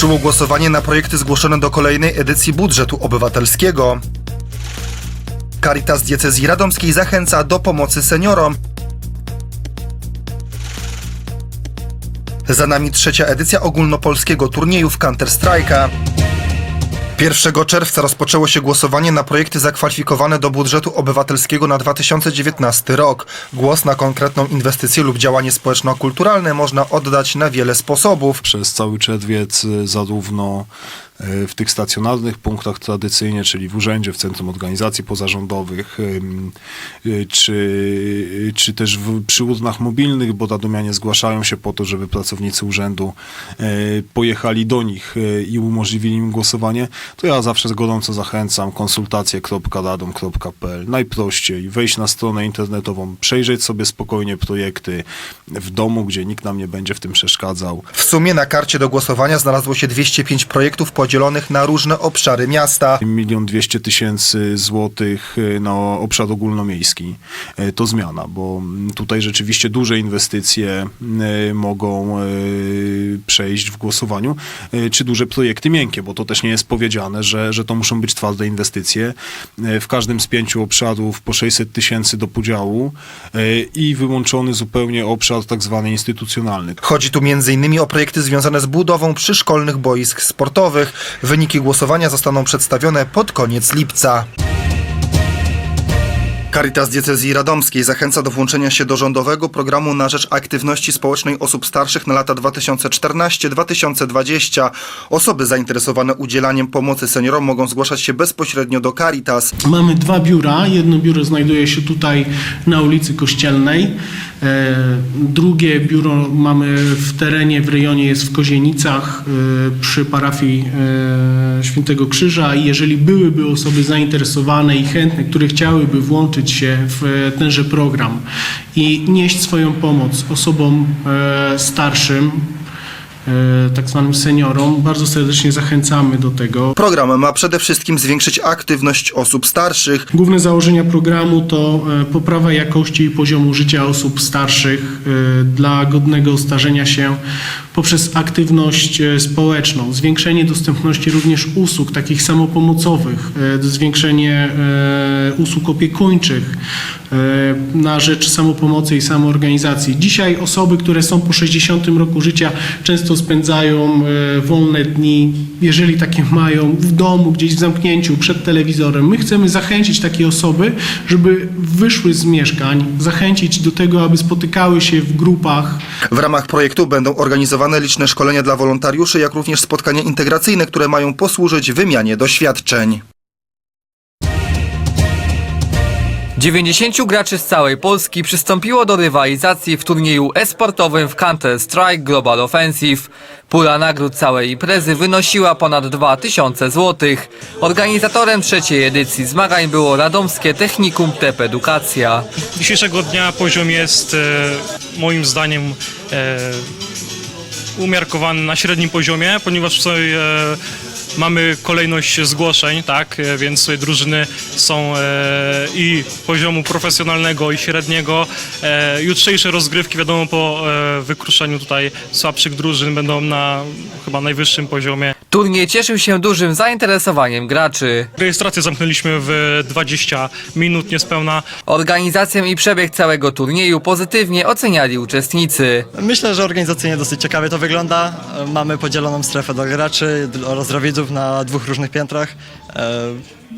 Ruszyło głosowanie na projekty zgłoszone do kolejnej edycji budżetu obywatelskiego. Caritas Diecezji Radomskiej zachęca do pomocy seniorom. Za nami trzecia edycja ogólnopolskiego turnieju w Counter-Strike'a. 1 czerwca rozpoczęło się głosowanie na projekty zakwalifikowane do budżetu obywatelskiego na 2019 rok. Głos na konkretną inwestycję lub działanie społeczno-kulturalne można oddać na wiele sposobów. przez cały czerwiec y, zarówno w tych stacjonarnych punktach tradycyjnie, czyli w urzędzie, w Centrum Organizacji Pozarządowych, y, czy, czy też w, przy urnach mobilnych, bo radomianie zgłaszają się po to, żeby pracownicy urzędu y, pojechali do nich y, i umożliwili im głosowanie, to ja zawsze gorąco zachęcam konsultacje.radom.pl. Najprościej wejść na stronę internetową, przejrzeć sobie spokojnie projekty w domu, gdzie nikt nam nie będzie w tym przeszkadzał. W sumie na karcie do głosowania znalazło się 205 projektów podzielonych na różne obszary miasta. milion dwieście tysięcy złotych y, na obszar ogólnomiejski. Y, To zmiana, bo mm, tutaj rzeczywiście duże inwestycje y, mogą przejść w głosowaniu, czy duże projekty miękkie, bo to też nie jest powiedziane, że, że to muszą być twarde inwestycje. W każdym z pięciu obszarów po 600 tysięcy do podziału i wyłączony zupełnie obszar tak zwany instytucjonalny. Chodzi tu m.in. o projekty związane z budową przyszkolnych boisk sportowych. Wyniki głosowania zostaną przedstawione pod koniec lipca. Caritas Diecezji Radomskiej zachęca do włączenia się do rządowego programu na rzecz aktywności społecznej osób starszych na lata 2014-2020. Osoby zainteresowane udzielaniem pomocy seniorom mogą zgłaszać się bezpośrednio do Caritas. Mamy dwa biura. Jedno biuro znajduje się tutaj na ulicy Kościelnej. E, Drugie biuro mamy w terenie, w rejonie jest w Kozienicach e, przy parafii e, Świętego Krzyża i jeżeli byłyby osoby zainteresowane i chętne, które chciałyby włączyć się w tenże program i nieść swoją pomoc osobom e, starszym, e, tak zwanym seniorom, bardzo serdecznie zachęcamy do tego. Program ma przede wszystkim zwiększyć aktywność osób starszych. Główne założenia programu to e, poprawa jakości i poziomu życia osób starszych e, dla godnego starzenia się poprzez aktywność e, społeczną, zwiększenie dostępności również usług takich samopomocowych, e, zwiększenie e, usług opiekuńczych e, na rzecz samopomocy i samoorganizacji. Dzisiaj osoby, które są po 60 roku życia często spędzają e, wolne dni, jeżeli takie mają, w domu, gdzieś w zamknięciu, przed telewizorem. My chcemy zachęcić takie osoby, żeby wyszły z mieszkań, zachęcić do tego, aby spotykały się w grupach, W ramach projektu będą organizowane liczne szkolenia dla wolontariuszy, jak również spotkania integracyjne, które mają posłużyć wymianie doświadczeń. 90 graczy z całej Polski przystąpiło do rywalizacji w turnieju e-sportowym w Counter-Strike Global Offensive. Pula nagród całej imprezy wynosiła ponad 2000 zł. Organizatorem trzeciej edycji zmagań było radomskie Technikum TEP Edukacja. dzisiejszego dnia poziom jest e, moim zdaniem e, umiarkowany na średnim poziomie, ponieważ tutaj e, mamy kolejność zgłoszeń, tak, e, więc tutaj drużyny są e, i poziomu profesjonalnego i średniego. E, jutrzejsze rozgrywki wiadomo po wykruszeniu tutaj słabszych drużyn będą na chyba najwyższym poziomie. Turniej cieszył się dużym zainteresowaniem graczy. Rejestrację zamknęliśmy w 20 minut niespełna. Organizację i przebieg całego turnieju pozytywnie oceniali uczestnicy. Myślę, że organizacyjnie dosyć ciekawie to wygląda. Mamy podzieloną strefę dla graczy dla widzów na dwóch różnych piętrach. E,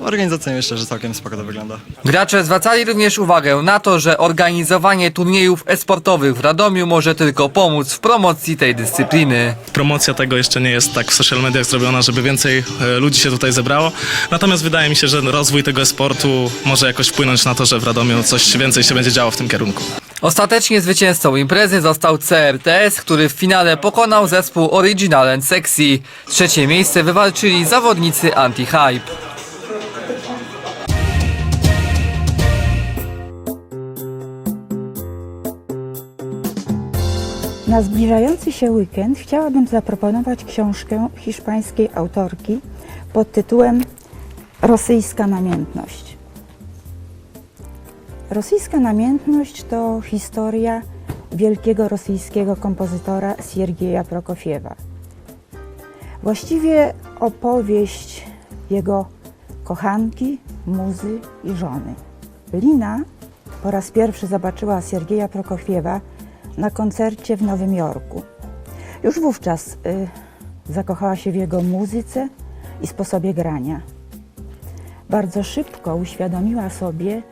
Organizacyjnie myślę, że całkiem spoko to wygląda. Gracze zwracali również uwagę na to, że organizowanie turniejów e-sportowych w Radomiu może tylko pomóc w promocji tej dyscypliny. promocja tego jeszcze nie jest tak w social mediach zrobiona, żeby więcej e, ludzi się tutaj zebrało. Natomiast wydaje mi się, że rozwój tego sportu może jakoś wpłynąć na to, że w Radomiu coś więcej się będzie działo w tym kierunku. Ostatecznie zwycięzcą imprezy został CRTS, który w finale pokonał zespół Original and Sexy. Trzecie miejsce wywalczyli zawodnicy Anti-Hype. Na zbliżający się weekend chciałabym zaproponować książkę hiszpańskiej autorki pod tytułem Rosyjska namiętność. Rosyjska namiętność to historia wielkiego rosyjskiego kompozytora Siergieja Prokofiewa. Właściwie opowieść jego kochanki, muzy i żony. Lina po raz pierwszy zobaczyła Siergieja Prokofiewa na koncercie w Nowym Jorku. Już wówczas y, zakochała się w jego muzyce i sposobie grania. Bardzo szybko uświadomiła sobie,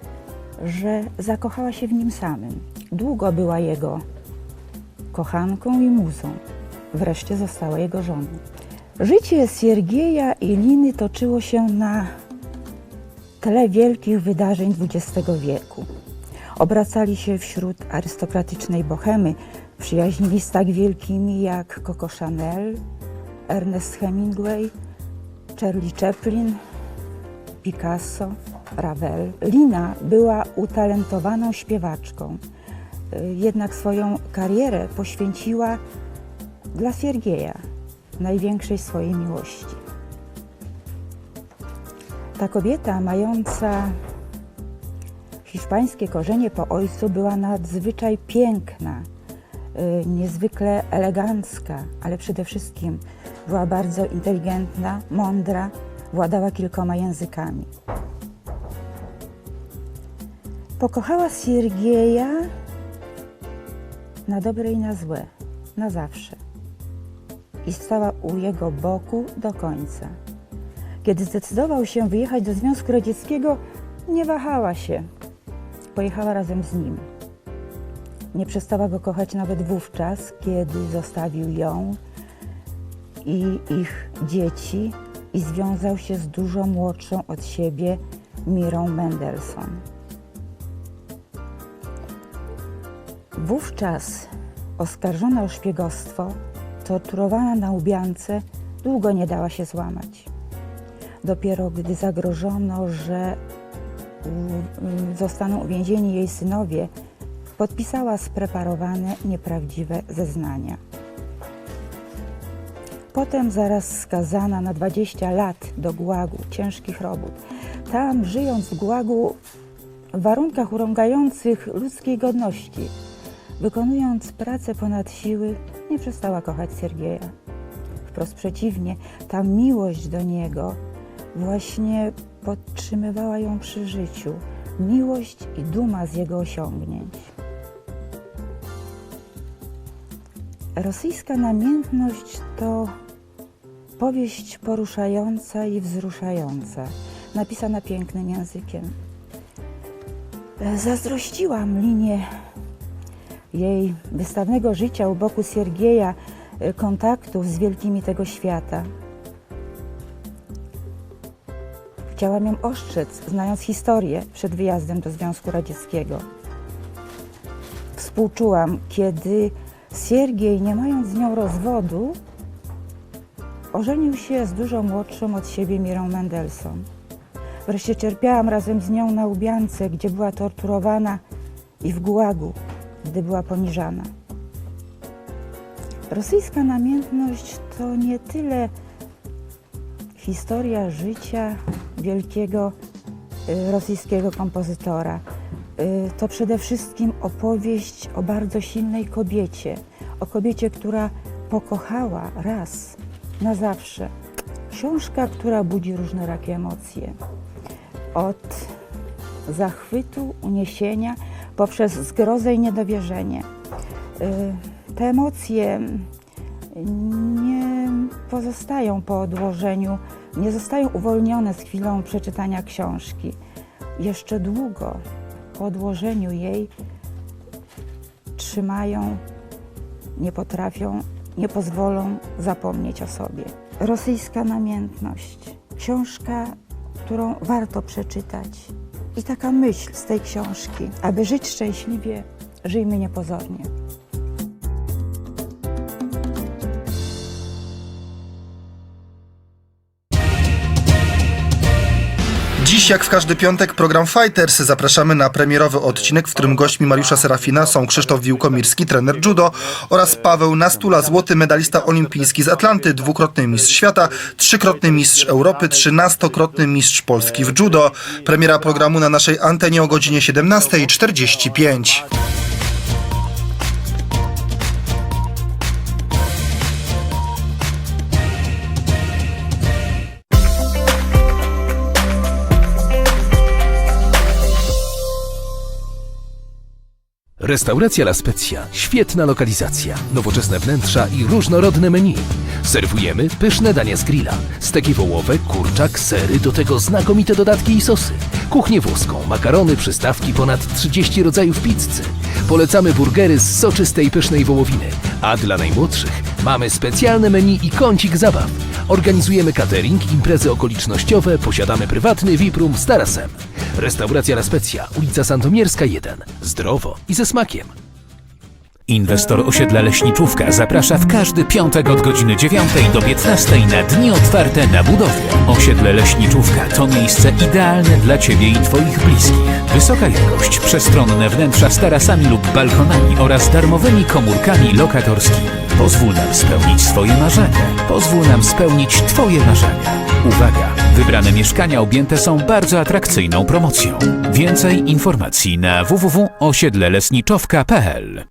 że zakochała się w nim samym. Długo była jego kochanką i muzą. Wreszcie została jego żoną. Życie Siergieja i Liny toczyło się na tle wielkich wydarzeń XX wieku. Obracali się wśród arystokratycznej bohemy, przyjaźnili z tak wielkimi jak Coco Chanel, Ernest Hemingway, Charlie Chaplin, Picasso, Ravel. Lina była utalentowaną śpiewaczką, y, jednak swoją karierę poświęciła dla Siergieja, największej swojej miłości. Ta kobieta, mająca hiszpańskie korzenie po ojcu, była nadzwyczaj piękna, y, niezwykle elegancka, ale przede wszystkim była bardzo inteligentna, mądra, władała kilkoma językami. Pokochała Siergieja na dobre i na złe, na zawsze. I stała u jego boku do końca. Kiedy zdecydował się wyjechać do Związku Radzieckiego, nie wahała się. Pojechała razem z nim. Nie przestała go kochać nawet wówczas, kiedy zostawił ją i ich dzieci i związał się z dużo młodszą od siebie Mirą Mendelssohn. Wówczas oskarżona o szpiegostwo, torturowana na Łubiance, długo nie dała się złamać. Dopiero gdy zagrożono, że zostaną uwięzieni jej synowie, podpisała spreparowane, nieprawdziwe zeznania. Potem zaraz skazana na 20 lat do gułagu, ciężkich robót. Tam, żyjąc w gułagu w warunkach urągających ludzkiej godności, wykonując pracę ponad siły, nie przestała kochać Siergieja. Wprost przeciwnie, ta miłość do niego właśnie podtrzymywała ją przy życiu. Miłość i duma z jego osiągnięć. Rosyjska namiętność to powieść poruszająca i wzruszająca, napisana pięknym językiem. Zazdrościłam linie jej wystawnego życia u boku Siergieja, e, kontaktów z wielkimi tego świata. Chciałam ją ostrzec, znając historię przed wyjazdem do Związku Radzieckiego. Współczułam, kiedy Siergiej, nie mając z nią rozwodu, ożenił się z dużo młodszą od siebie Mirą Mendelssohn. Wreszcie cierpiałam razem z nią na Łubiance, gdzie była torturowana i w gułagu, gdy była poniżana. Rosyjska namiętność to nie tyle historia życia wielkiego y, rosyjskiego kompozytora. Y, To przede wszystkim opowieść o bardzo silnej kobiecie, o kobiecie, która pokochała raz na zawsze. Książka, która budzi różnorakie emocje. Od zachwytu, uniesienia, poprzez zgrozę i niedowierzenie. Y, Te emocje nie pozostają po odłożeniu, nie zostają uwolnione z chwilą przeczytania książki. Jeszcze długo po odłożeniu jej trzymają, nie potrafią, nie pozwolą zapomnieć o sobie. Rosyjska namiętność. Książka, którą warto przeczytać. I taka myśl z tej książki. Aby żyć szczęśliwie, żyjmy niepozornie. Dziś, jak w każdy piątek, program Fighters. Zapraszamy na premierowy odcinek, w którym gośćmi Mariusza Serafina są Krzysztof Wiłkomirski, trener judo oraz Paweł Nastula, złoty medalista olimpijski z Atlanty, dwukrotny mistrz świata, trzykrotny mistrz Europy, trzynastokrotny mistrz Polski w judo. Premiera programu na naszej antenie o godzinie 17.45. Restauracja La Spezia. Świetna lokalizacja, nowoczesne wnętrza i różnorodne menu. Serwujemy pyszne dania z grilla. Steki wołowe, kurczak, sery, do tego znakomite dodatki i sosy. Kuchnię włoską, makarony, przystawki, ponad 30 rodzajów pizzy. Polecamy burgery z soczystej pysznej wołowiny. A dla najmłodszych mamy specjalne menu i kącik zabaw. Organizujemy catering, imprezy okolicznościowe, posiadamy prywatny VIP room z tarasem. Restauracja La Spezia, ulica Sandomierska 1. Zdrowo i ze smakiem. Inwestor osiedla Leśniczówka zaprasza w każdy piątek od godziny 9 do 15 na dni otwarte na budowie. Osiedle Leśniczówka to miejsce idealne dla Ciebie i Twoich bliskich. Wysoka jakość, przestronne wnętrza z tarasami lub balkonami oraz darmowymi komórkami lokatorskimi. Pozwól nam spełnić swoje marzenia. Pozwól nam spełnić Twoje marzenia. Uwaga! Wybrane mieszkania objęte są bardzo atrakcyjną promocją. Więcej informacji na www.osiedlelesniczówka.pl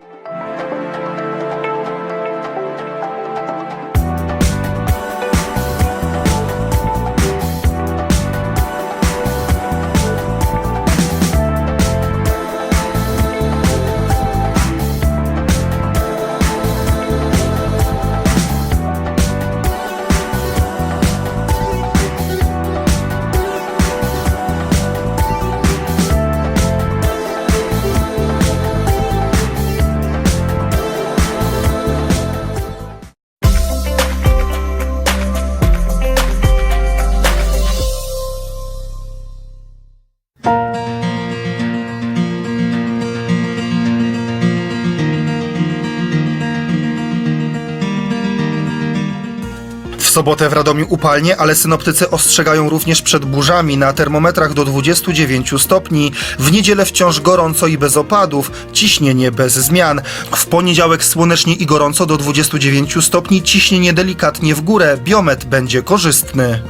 sobotę w Radomiu upalnie, ale synoptycy ostrzegają również przed burzami na termometrach do 29 stopni. W niedzielę wciąż gorąco i bez opadów, ciśnienie bez zmian. W poniedziałek słonecznie i gorąco do 29 stopni, ciśnienie delikatnie w górę, biometr będzie korzystny.